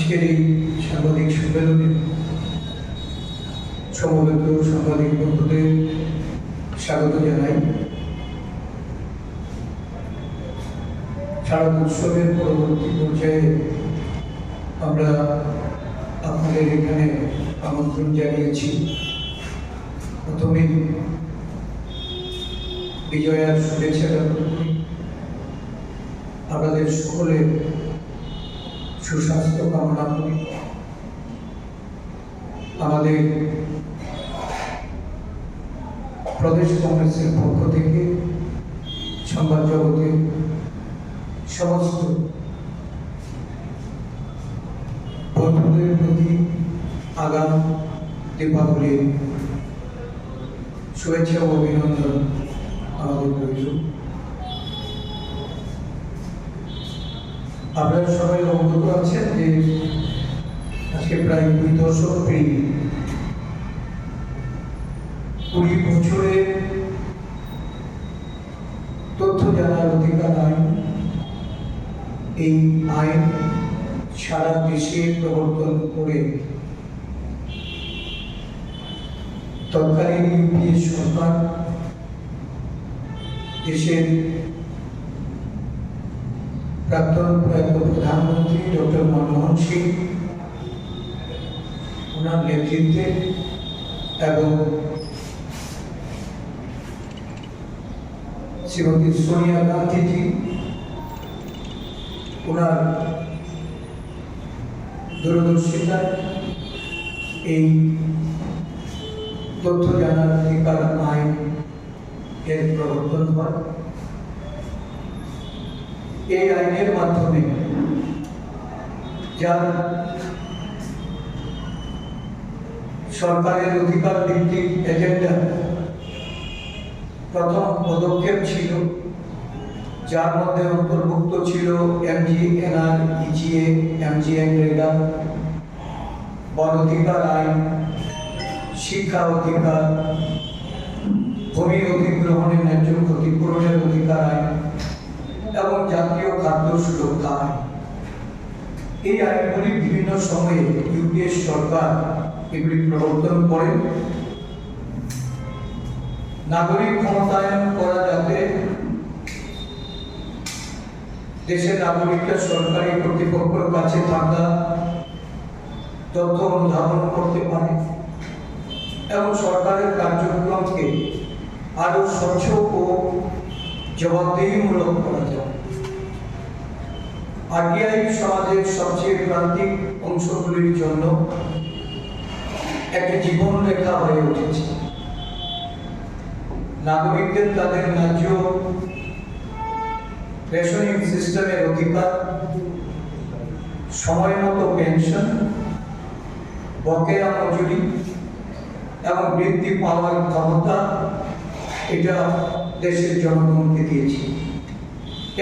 আজকের এই সাংবাদিক সম্মেলনে সমবেত সাংবাদিক বন্ধুদের স্বাগত জানাই। শারদ উৎসবের পরবর্তী পর্যায়ে আমরা আপনাদের এখানে আমন্ত্রণ জানিয়েছি। প্রথমে বিজয়ার শুভেচ্ছা আপনাদের সকলের সুস্বাস্থ্য কামনা করি। আমাদের প্রদেশ কংগ্রেসের পক্ষ থেকে সংবাদ জগতে সমস্ত বন্ধুদের প্রতি আগাম দীপাবলির শুভেচ্ছা ও অভিনন্দন আমাদের রইল। আপনারা সবাই অবগত আছেন যে আজকে প্রায় দুই দশক পেরিয়ে কুড়ি বছরের তথ্য জানার অধিকার আইন এই আইন সারা দেশে প্রবর্তন করে তৎকালীন ইউপিএ সরকার দেশের প্রাক্তন প্রধানমন্ত্রী ডক্টর মনমোহন সিং ওনার নেতৃত্বে এবং শ্রীমতী সোনিয়া গান্ধীজি ওনার দূরদর্শিতা এই তথ্য জানার অধিকার আইন এর প্রবর্তন হয়। এই আইনের মাধ্যমে যার সরকারের অধিকার ভিত্তিক এজেন্ডা প্রথম পদক্ষেপ ছিল, যার মধ্যে অন্তর্ভুক্ত ছিল এমজি এনআর ইজিএ এমজিএন রেগা বন অধিকার আইন, শিক্ষা অধিকার, ভূমি অধিগ্রহণের ন্যায্য ক্ষতিপূরণের অধিকার আইন। এবং জাতীয় খাদ্য সুরক্ষা আইন এই আইনগুলি বিভিন্ন সময়ে ইউপিএ সরকার এগুলি প্রবর্তন করেন। নাগরিক ক্ষমতায়ন করা যাতে দেশের নাগরিকরা সরকারি কর্তৃপক্ষের কাছে থাকা তথ্য অনুধাবন করতে পারে এবং সরকারের কার্যক্রমকে আরও স্বচ্ছ ও জবাবদিহিমূলক যায় আরটিআই সমাজের সবচেয়ে প্রান্তিক অংশগুলির জন্য একটি জীবন রেখা হয়ে উঠেছে। নাগরিকদের তাদের ন্যায্য রেশনিং সিস্টেমের অধিকার সময় মতো পেনশন, বকেয়া মজুরি এবং বৃদ্ধি পাওয়ার ক্ষমতা, এটা দেশের জনগণকে দিয়েছি।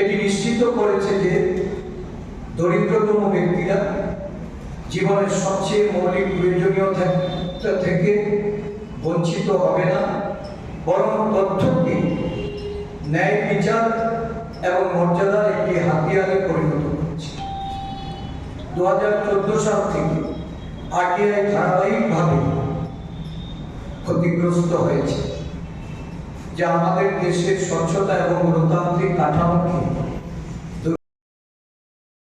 এটি নিশ্চিত করেছে যে দরিদ্রতম ব্যক্তিরা জীবনের সবচেয়ে মৌলিক প্রয়োজনীয়তা থেকে বঞ্চিত হবে না, বরং তথ্যকে ন্যায়, বিচার এবং মর্যাদার একটি হাতিয়ারে পরিণত করেছে। দু হাজার চোদ্দ সাল থেকে আরটিআই ধারাবাহিকভাবে ক্ষতিগ্রস্ত হয়েছে। যা আমাদের দেশের স্বচ্ছতা এবং গণতান্ত্রিক কাঠামোকে